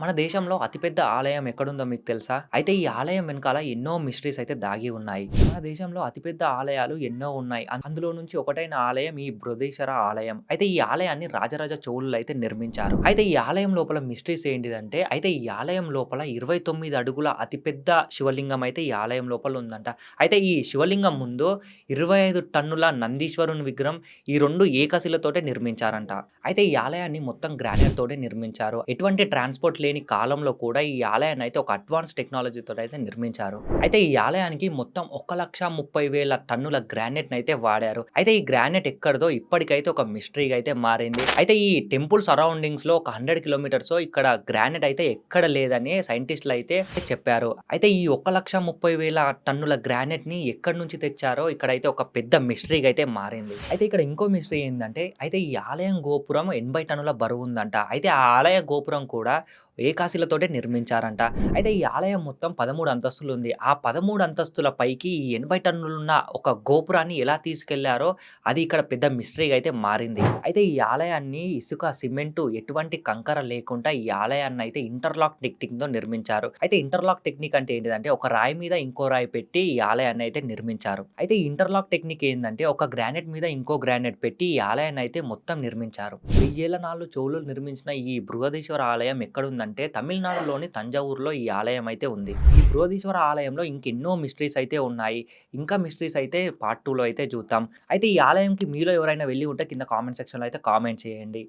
మన దేశంలో అతిపెద్ద ఆలయం ఎక్కడుందో మీకు తెలుసా? అయితే ఈ ఆలయం వెనకాల ఎన్నో మిస్టరీస్ అయితే దాగి ఉన్నాయి. మన దేశంలో అతిపెద్ద ఆలయాలు ఎన్నో ఉన్నాయి. అందులో నుంచి ఒకటైన ఆలయం ఈ బృహదీశ్వర ఆలయం. అయితే ఈ ఆలయాన్ని రాజరాజ చోళులు అయితే నిర్మించారు. అయితే ఈ ఆలయం లోపల మిస్టరీస్ ఏంటిదంటే అయితే ఈ ఆలయం లోపల 29 అడుగుల అతిపెద్ద శివలింగం అయితే ఈ ఆలయం లోపల ఉందంట. అయితే ఈ శివలింగం ముందు 25 టన్నుల నందీశ్వరుని విగ్రహం ఈ రెండు ఏకశిలతోటే నిర్మించారంట. అయితే ఈ ఆలయాన్ని మొత్తం గ్రానైట్ తోటే నిర్మించారు. ఎటువంటి ట్రాన్స్‌పోర్ట్ లేని కాలంలో కూడా ఈ ఆలయాన్ని అయితే ఒక అడ్వాన్స్ టెక్నాలజీతో అయితే నిర్మించారు. అయితే ఈ ఆలయానికి మొత్తం 1,30,000 టన్నుల గ్రానైట్ అయితే వాడారు. అయితే ఈ గ్రానైట్ ఎక్కడిదో ఇప్పటికైతే ఒక మిస్టరీగా అయితే మారింది. అయితే ఈ టెంపుల్ సరౌండింగ్స్‌లో ఒక హండ్రెడ్ కిలోమీటర్స్ ఇక్కడ గ్రానైట్ అయితే ఎక్కడ లేదని సైంటిస్టులు అయితే చెప్పారు. అయితే ఈ 1,30,000 టన్నుల గ్రానైట్‌ని ఎక్కడి నుంచి తెచ్చారో ఇక్కడైతే ఒక పెద్ద మిస్టరీగా అయితే మారింది. అయితే ఇక్కడ ఇంకో మిస్టరీ ఏంటంటే అయితే ఈ ఆలయం గోపురం 80 టన్నుల బరువు ఉందంట అయితే ఆ ఆలయ గోపురం కూడా ఏకాశిలతోటే నిర్మించారంట. అయితే ఈ ఆలయం మొత్తం పదమూడు అంతస్తులు ఉంది ఆ 13 అంతస్తుల పైకి ఈ 80 టన్నులున్న ఒక గోపురాన్ని ఎలా తీసుకెళ్ళారో అది ఇక్కడ పెద్ద మిస్టరీగా అయితే మారింది. అయితే ఈ ఆలయాన్ని ఇసుక, సిమెంటు ఎటువంటి కంకర లేకుండా ఈ ఆలయాన్ని అయితే ఇంటర్లాక్ టెక్నిక్‌తో నిర్మించారు. అయితే ఇంటర్లాక్ టెక్నిక్ అంటే ఏంటిదంటే ఒక రాయి మీద ఇంకో రాయి పెట్టి ఈ ఆలయాన్ని అయితే నిర్మించారు. అయితే ఈ ఇంటర్లాక్ టెక్నిక్ ఏంటంటే ఒక గ్రానైట్ మీద ఇంకో గ్రానైట్ పెట్టి ఈ ఆలయాన్ని అయితే మొత్తం నిర్మించారు. వెయ్యేళ్ళ నాలుగు చోళులు నిర్మించిన ఈ బృహదీశ్వర ఆలయం ఉందంటే తమిళనాడులోని తంజావూరులో ఈ ఆలయం అయితే ఉంది. ఈ బృహదీశ్వర ఆలయంలో ఇంకెన్నో మిస్టరీస్ అయితే ఉన్నాయి. ఇంకా మిస్టరీస్ అయితే పార్ట్ టూలో అయితే చూద్దాం. అయితే ఈ ఆలయంకి మీలో ఎవరైనా వెళ్ళి ఉంటే కింద కామెంట్ సెక్షన్‌లో అయితే కామెంట్ చేయండి.